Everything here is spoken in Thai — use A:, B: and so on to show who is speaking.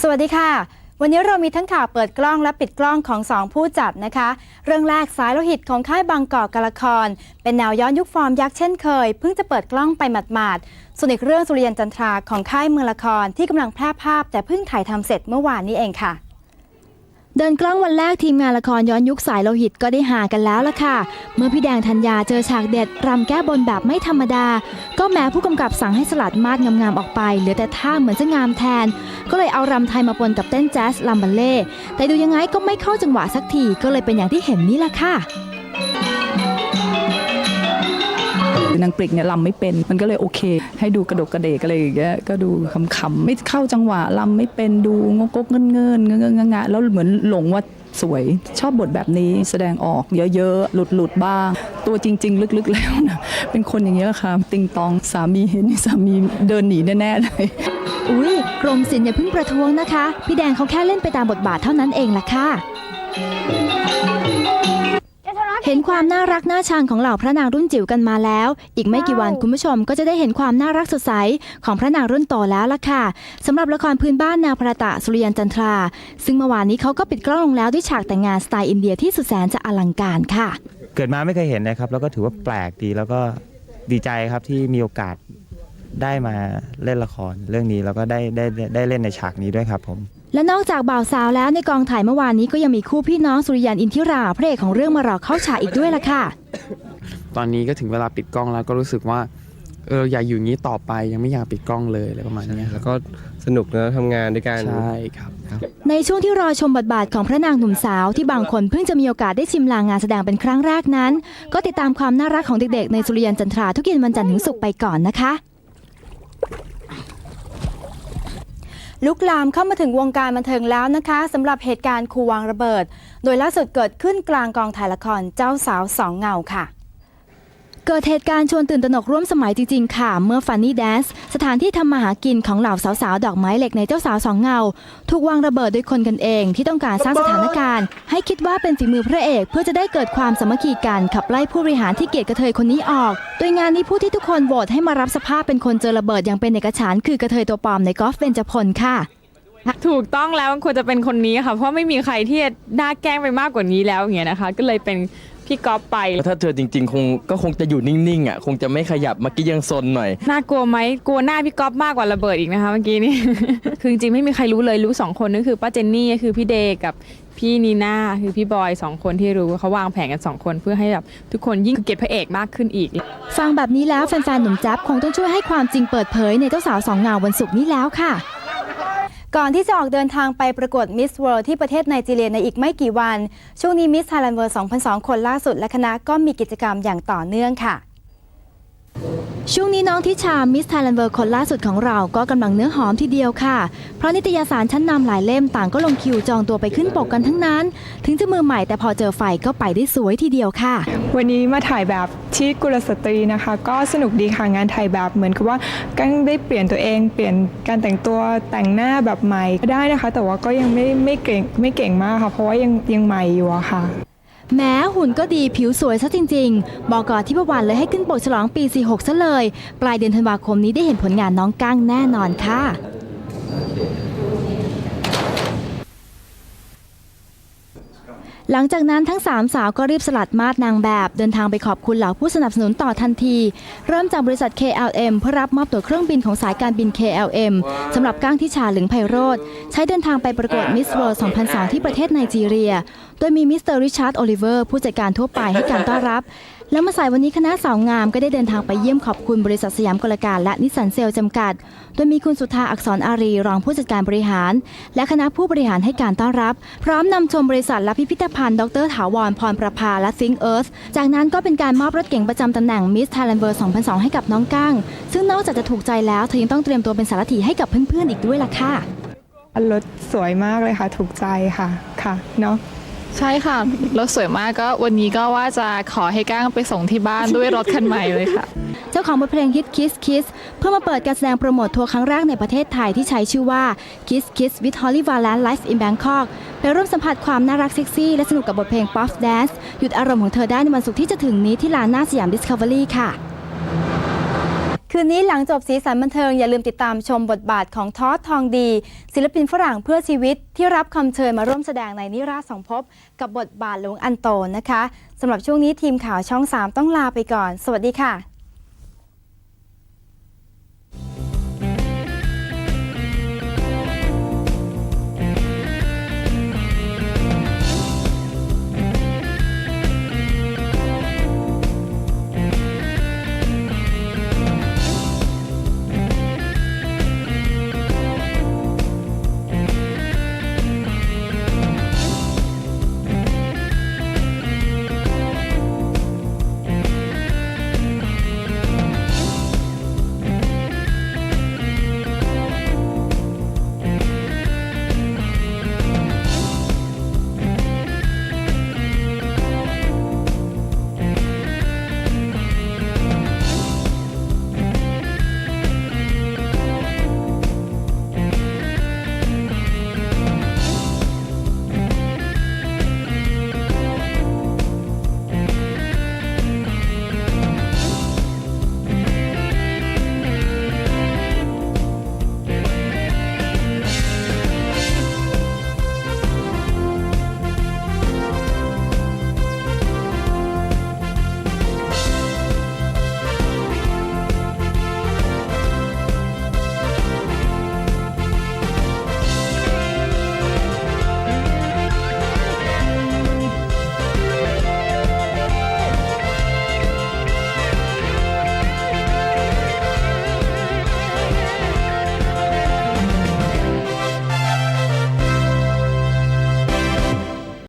A: สวัสดีค่ะ วันนี้เรามีทั้งข่าวเปิดกล้องและปิดกล้องของสองผู้จัดนะคะ เรื่องแรกสายโลหิตของค่ายบางกอกกาละคร เป็นแนวย้อนยุคฟอร์มยักษ์เช่นเคย เพิ่งจะเปิดกล้องไปหมาดๆส่วนอีกเรื่องสุริยันจันทราของค่ายเมืองละครที่กำลังแพร่ภาพ แต่เพิ่งถ่ายทำเสร็จเมื่อวานนี้เองค่ะ เดินกล้องวันแรกทีมงานละครย้อนยุคสายโลหิตก็ได้หากันแล้วล่ะค่ะ เมื่อพี่แดงธัญญาเจอฉากเด็ดรำแก้บนแบบไม่ธรรมดา ก็แม้ผู้กำกับสั่งให้สลัดมาดงามๆออกไป เหลือแต่ท่าเหมือนจะงามแทน ก็เลยเอารำไทยมาปนกับเต้นแจ๊สลำบัลเล่แต่ดูยังไงก็ไม่เข้าจังหวะสักทีก็เลยเป็นอย่างที่เห็นนี่แหละค่ะ
B: นางปริกเนี่ยลำไม่เป็นมันก็เลยโอเค ให้ดูกระดกกระเดกอะไรอย่างเงี้ยก็ดูขำๆไม่เข้าจังหวะลำไม่เป็นดูงกกเงินเงินเงินเงินงะแล้วเหมือนหลงว่าสวยชอบบทแบบนี้แสดงออกเยอะๆ หลุดหลุดๆบ้าง ตัวจริง ๆ ลึกๆ แล้วนะเป็นคนอย่างเงี้ยค่ะ ติงตองสามีเห็นสามีเดินหนีแน่ๆเลย
A: อุ๊ยกรมศิลป์อย่าเพิ่งประท้วงนะคะ พี่แดงเขาแค่เล่นไปตามบทบาทเท่านั้นเองล่ะค่ะ เห็นความน่ารักน่าชังของเหล่าพระนางรุ่นจิ๋วกันมาแล้ว อีกไม่กี่วันคุณผู้ชมก็จะได้เห็นความน่ารักสดใสของพระนางรุ่นโตแล้วล่ะค่ะสำหรับละครพื้นบ้านแนวพระตะสุริยันจันทรา ซึ่งเมื่อวานนี้เขาก็ปิดกล้องลงแล้วด้วยฉากแต่งงานสไตล์อินเดียที่สุดแสนจะอลังการค่ะ
C: เกิดมาไม่เคยเห็นนะครับ แล้วก็ถือว่าแปลกดีแล้วก็ดีใจครับที่มีโอกาสได้มาเล่นละครเรื่องนี้แล้วก็ได้ได้ได้ได้เล่นในฉากนี้ด้วยครับผม
A: และนอกจากบ่าวสาวแล้วในกองถ่ายเมื่อวานนี้ก็ยังมีคู่พี่น้องสุริยันอินทิราพระเอกของเรื่องมารอเข้าฉากอีกด้วยล่ะค่ะ
D: ตอนนี้ก็ถึงเวลาปิดกล้องแล้วก็รู้สึกว่าเอออยากอยู่อย่างนี้ต่อไปยังไม่อยากปิดกล้องเลยอะไรประมาณเนี้ยค
E: แล้
D: รับ
E: วก็สนุกนะทำงานด้วยกัน
D: ใช่ครับ
A: ในช่วงที่รอชมบทบาทของพระนางหนุ่มสาวที่บางคนเพิ่งจะมีโอกาสได้ชิมลางงานแสดงเป็นครั้งแรกนั้น ก็ติดตามความน่ารักของเด็กๆในสุริยันจันทราทุกเย็นวันจันทร์ถึงศุกร์ไปก่อนนะคะ ลุกลามเข้ามาถึงวงการบันเทิงแล้วนะคะสำหรับเหตุการณ์คูวางระเบิด โดยล่าสุดเกิดขึ้นกลางกองถ่ายละครเจ้าสาวสองเงาค่ะ เกิดเหตุการณ์ชวนตื่นตระหนกร่วมสมัยจริง ๆ ค่ะ เมื่อฟันนี่แดนซ์สถานที่ทำมาหากินของเหล่าสาวๆ ดอกไม้เหล็กในเจ้าสาวสองเงา ถูกวางระเบิดโดยคนกันเองที่ต้องการสร้างสถานการณ์ ให้คิดว่าเป็นฝีมือพระเอก เพื่อจะได้เกิดความสามัคคีกันขับไล่ผู้บริหารที่เกลียดกระเทยคนนี้ออก โดยงานนี้ผู้ที่ทุกคนโหวตให้มารับสภาพเป็นคนเจอระเบิดอย่างเป็นเอกฉันท์คือกระเทยตัวปลอมในกอล์ฟเบญจพลค่ะ
F: ถูกต้องแล้วมันควรจะเป็นคนนี้ค่ะ เพราะไม่มีใครที่จะน่าแกล้งไปมากกว่านี้แล้วอย่างเงี้ยนะคะ ก็เลยเป็น พี่ก๊อฟไป
E: ถ้าเธอจริง ๆ คงก็คงจะอยู่นิ่งๆอะคงจะไม่ขยับเมื่อกี้ยังซนหน่อย
F: น่ากลัวไหมกลัวหน้าพี่ก๊อฟมากกว่าระเบิดอีกนะคะเมื่อกี้นี้คือจริงๆไม่มีใครรู้เลยรู้สองคนนั่นคือป้าเจนนี่ก็คือพี่เดย์กับพี่นีน่าคือพี่บอยสองคนที่รู้เขาวางแผนกันสองคนเพื่อให้แบบทุกคนยิ่งเกลียดพระเอกมากขึ้นอีก
A: ฟังแบบนี้แล้วแฟนๆหนุ่มแจ๊บคงต้องช่วยให้ความจริงเปิดเผยในเจ้าสาวสองเงาวันศุกร์นี้แล้วค่ะ ก่อนที่จะออกเดินทางไปประกวดมิสเวิลด์ที่ประเทศไนจีเรียในอีกไม่กี่วัน ช่วงนี้มิสไท
G: ยแลนด์เวิลด์
A: 2002 คนล่าสุดและคณะก็มีกิจกรรมอย่างต่อเนื่องค่ะ ช่วงนี้น้องทิชา มิสไทยแลนด์เวิร์คนล่าสุดของเราก็กำลังเนื้อหอมทีเดียวค่ะ เพราะนิตยสารชั้นนำหลายเล่มต่างก็ลงคิวจองตัวไปขึ้นปกกันทั้งนั้น ถึงจะมือใหม่แต่พอเจอไฟก็ไปได้สวยทีเดียวค่ะ
H: วันนี้มาถ่ายแบบที่กุลสตรีนะคะ ก็สนุกดีค่ะงานถ่ายแบบเหมือนกับว่ากังได้เปลี่ยนตัวเอง เปลี่ยนการแต่งตัวแต่งหน้าแบบใหม่ได้นะคะ แต่ว่าก็ยังไม่ไม่เก่งไม่เก่งมากค่ะ เพราะว่ายังยังใหม่อยู่อะค่ะ
A: แม้หุ่นก็ดีผิวสวยซะจริง ๆ บอกก่อนที่ประวันเลยให้ขึ้นปกฉลองปี 46 ซะเลย ปลายเดือนธันวาคมนี้ได้เห็นผลงานน้องก้างแน่นอนค่ะหลังจากนั้นทั้งสามสาวก็รีบสลัดมาดนางแบบ เดินทางไปขอบคุณเหล่าผู้สนับสนุนต่อทันที เริ่มจากบริษัท KLM เพื่อรับมอบตั๋วเครื่องบินของสายการบิน KLM สำหรับก้างทิชาหลึงไพโรธใช้เดินทางไปประกวด Miss World 2002 ที่ประเทศไนจีเรียโดยมีมิสเตอร์ริชาร์ดโอลิเวอร์ผู้จัดการทั่วไปให้การต้อนรับ แล้วมาสายวันนี้คณะสาวงามก็ได้เดินทางไปเยี่ยมขอบคุณบริษัทสยามกลการและนิสสันเซลจำกัด โดยมีคุณสุธาอักษรอารีรองผู้จัดการบริหาร และคณะผู้บริหารให้การต้อนรับ พร้อมนำชมบริษัทและพิพิธภัณฑ์ดรถาวรพรประภาและ Think Earth จากนั้นก็เป็นการมอบรถเก๋งประจำตำแหน่ง Miss Thailand World 2002 ให้กับน้องก้าง ซึ่งนอกจากจะถูกใจแล้วเธอยังต้องเตรียมตัวเป็นสารถีให้กับเพื่อนๆอีกด้วยล่ะค่ะ
H: รถสวยมากเลยค่ะ ถูกใจค่ะค่ะเนาะ
I: ใช่ค่ะรถสวยมากก็วันนี้ก็ว่าจะขอให้ก้างไปส่งที่บ้านด้วยรถคันใหม่เลยค่ะ
A: เจ้าของบทเพลง Hit Kiss Kiss เพื่อมาเปิดการแสดงโปรโมททัวร์ครั้งแรกในประเทศไทยที่ใช้ชื่อว่า Kiss Kiss with Holly Valance Live in Bangkok ไปร่วมสัมผัสความน่ารักเซ็กซี่และสนุกกับบทเพลง Pop Dance หยุดอารมณ์ของเธอได้ในวันศุกร์ที่จะถึงนี้ที่ลานหน้าสยาม Discovery ค่ะ
G: คืนนี้หลังจบสีสันบันเทิงอย่าลืมติดตามชมบทบาทของทอสทองดี ศิลปินฝรั่งเพื่อชีวิตที่รับคำเชิญมาร่วมแสดงในนิราศสองภพกับบทบาทหลวงอันโตนะคะสำหรับช่วงนี้ทีมข่าวช่อง 3 ต้องลาไปก่อน สวัสดีค่ะ